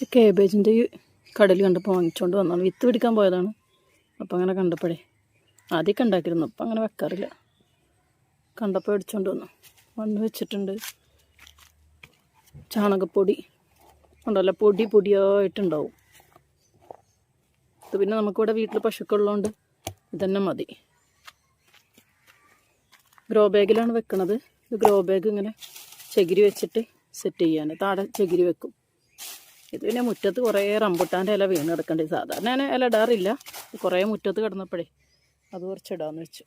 കുറച്ച് കേബേജിന്റെ കടൽ കണ്ടപ്പോൾ വാങ്ങിച്ചുകൊണ്ട് വന്നാണ് വിത്ത് പിടിക്കാൻ പോയതാണ്. അപ്പം അങ്ങനെ കണ്ടപ്പോഴേ ആദ്യമൊക്കെ ഉണ്ടാക്കിയിരുന്നു. അപ്പം അങ്ങനെ വെക്കാറില്ല. കണ്ടപ്പോൾ അടിച്ചുകൊണ്ട് വന്നു. മണ്ണ് വെച്ചിട്ടുണ്ട്. ചാണകപ്പൊടി ഉണ്ടല്ലോ പൊടി പൊടിയായിട്ടുണ്ടാവും. ഇത് പിന്നെ നമുക്കിവിടെ വീട്ടിൽ പശുക്കളുള്ളതുകൊണ്ട് ഇതന്നെ മതി. ഗ്രോ ബാഗിലാണ് വെക്കണത്. ഇത് ഗ്രോ ബാഗ് ഇങ്ങനെ ചകിരി വെച്ചിട്ട് സെറ്റ് ചെയ്യാൻ താഴെ ചകിരി വെക്കും. ഇത് പിന്നെ മുറ്റത്ത് കുറേ റംബുട്ടാന്റെ ഇല വീണ് കിടക്കണ്ടേ. സാധാരണ ഞാൻ ഇല ഇടാറില്ല. കുറേ മുറ്റത്ത് കിടന്നപ്പോഴേ അത് കുറച്ച് ഇടാമെന്ന് വെച്ചു.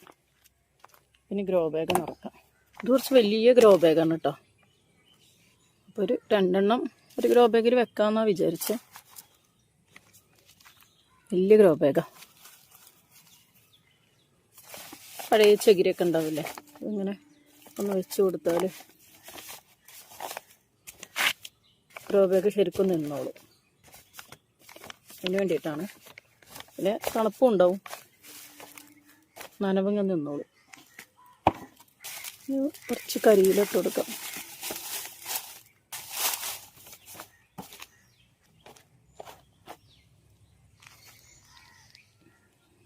ഇനി ഗ്രോ ബാഗ് നിറക്കാം ഇത് കുറച്ച് വലിയ ഗ്രോ ബാഗാണ് കേട്ടോ അപ്പോൾ ഒരു രണ്ടെണ്ണം ഒരു ഗ്രോ ബാഗിൽ വെക്കാമെന്നാണ് വിചാരിച്ചത് വലിയ ഗ്രോ ബാഗാ. പഴയ ചകിരിയൊക്കെ ഉണ്ടാവില്ലേ? ഇങ്ങനെ ഒന്ന് വെച്ച് കൊടുത്താൽ ഗ്രോ ബാഗ് ശരിക്കും നിന്നോളൂ. അതിന് വേണ്ടിയിട്ടാണ് പിന്നെ തണുപ്പും ഉണ്ടാവും. നനവങ്ങ നിന്നോളൂ. കുറച്ച് കരിയിലിട്ട് കൊടുക്കാം.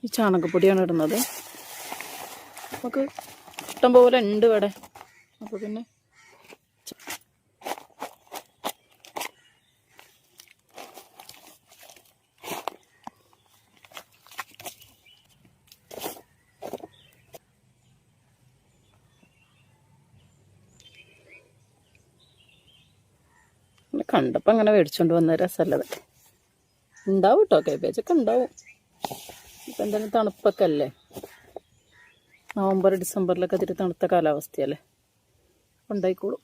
ഈ ചാണകപ്പൊടിയാണ് ഇടുന്നത്. നമുക്ക് ഇഷ്ടം പോലെ ഉണ്ട് ഇവിടെ. അപ്പോൾ പിന്നെ കണ്ടപ്പോൾ അങ്ങനെ മേടിച്ചോണ്ട് വന്ന രസമല്ലത് ഉണ്ടാവും കേട്ടോ കേബേജൊക്കെ ഉണ്ടാവും. ഇപ്പം എന്തായാലും തണുപ്പൊക്കെ അല്ലേ? നവംബർ ഡിസംബറിലൊക്കെ ഇത്തിരി തണുത്ത കാലാവസ്ഥയല്ലേ? ഉണ്ടായിക്കോളും.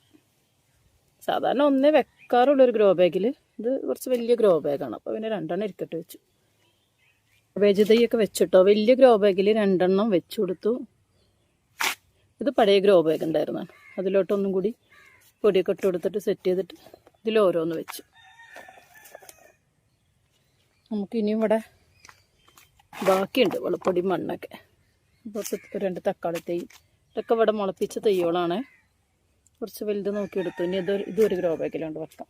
സാധാരണ ഒന്നേ വെക്കാറുള്ളൂ ഒരു ഗ്രോ ബാഗിൽ ഇത് കുറച്ച് വലിയ ഗ്രോ ബാഗാണ്. അപ്പോൾ പിന്നെ രണ്ടെണ്ണം ഇരിക്കട്ടെ വെച്ചു. വേജ് തൈയൊക്കെ വെച്ചിട്ടോ? വലിയ ഗ്രോ ബാഗിൽ രണ്ടെണ്ണം വെച്ചു കൊടുത്തു. ഇത് പഴയ ഗ്രോ ബാഗ് ഉണ്ടായിരുന്നാണ്. അതിലോട്ടൊന്നും കൂടി പൊടിയൊക്കെ ഇട്ട് കൊടുത്തിട്ട് സെറ്റ് ചെയ്തിട്ട് ഇതിൽ ഓരോന്ന് നമുക്കിനി ഇവിടെ ബാക്കിയുണ്ട് വെളുപ്പൊടി മണ്ണൊക്കെ. കുറച്ച് രണ്ട് തക്കാളി തൈ. ഇതൊക്കെ ഇവിടെ മുളപ്പിച്ച തൈകളാണ്. കുറച്ച് വലുത് നോക്കിയെടുത്തു. ഇനി ഇതൊരു ഇതൊരു ഗ്രോ ബാഗിലുണ്ട് വെക്കാം.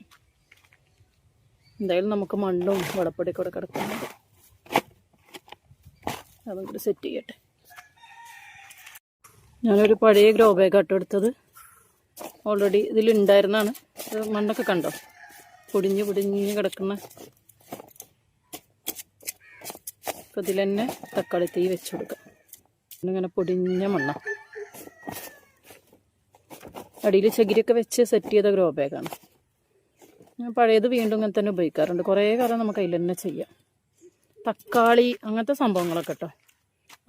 എന്തായാലും നമുക്ക് മണ്ണും വെളപ്പൊടി കൂടെ കിടക്കുന്നുണ്ട്. അതും കൂടി സെറ്റ് ചെയ്യട്ടെ. ഞാനൊരു പഴയ ഗ്രോ ബാഗ് ആട്ടോ ഓൾറെഡി ഇതിലുണ്ടായിരുന്നാണ്. ഇത് മണ്ണൊക്കെ കണ്ടോ? പൊടിഞ്ഞ് പൊടിഞ്ഞ് കിടക്കുന്ന. അപ്പോൾ ഇതിൽ തന്നെ തക്കാളി തീ വെച്ച് കൊടുക്കാം. ഇങ്ങനെ പൊടിഞ്ഞ മണ്ണ. അടിയിൽ ചകിരിയൊക്കെ വെച്ച് സെറ്റ് ചെയ്ത ഗ്രോ ബാഗാണ് ഞാൻ പഴയത് വീണ്ടും ഇങ്ങനെ തന്നെ ഉപയോഗിക്കാറുണ്ട്. കുറേ കാലം നമുക്ക് അതിൽ തന്നെ ചെയ്യാം. തക്കാളി അങ്ങനത്തെ സംഭവങ്ങളൊക്കെ കേട്ടോ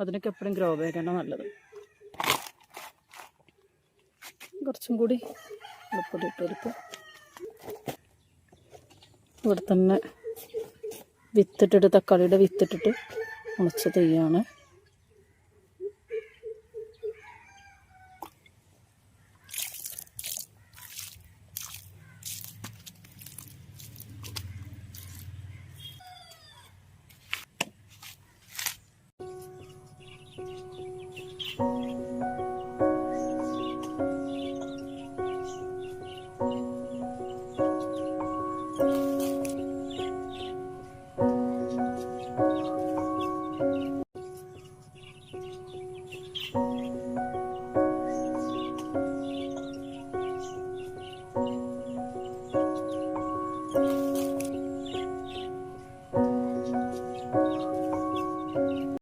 അതിനൊക്കെ എപ്പോഴും ഗ്രോ ബാഗാണ് നല്ലത്. കുറച്ചും കൂടി എളുപ്പം ഇട്ടെടുക്കും ഇവിടെ തന്നെ വിത്തിട്ടിട്ട് തക്കാളിയുടെ വിത്തിട്ടിട്ട് മുളച്ച തെയ്യാണ്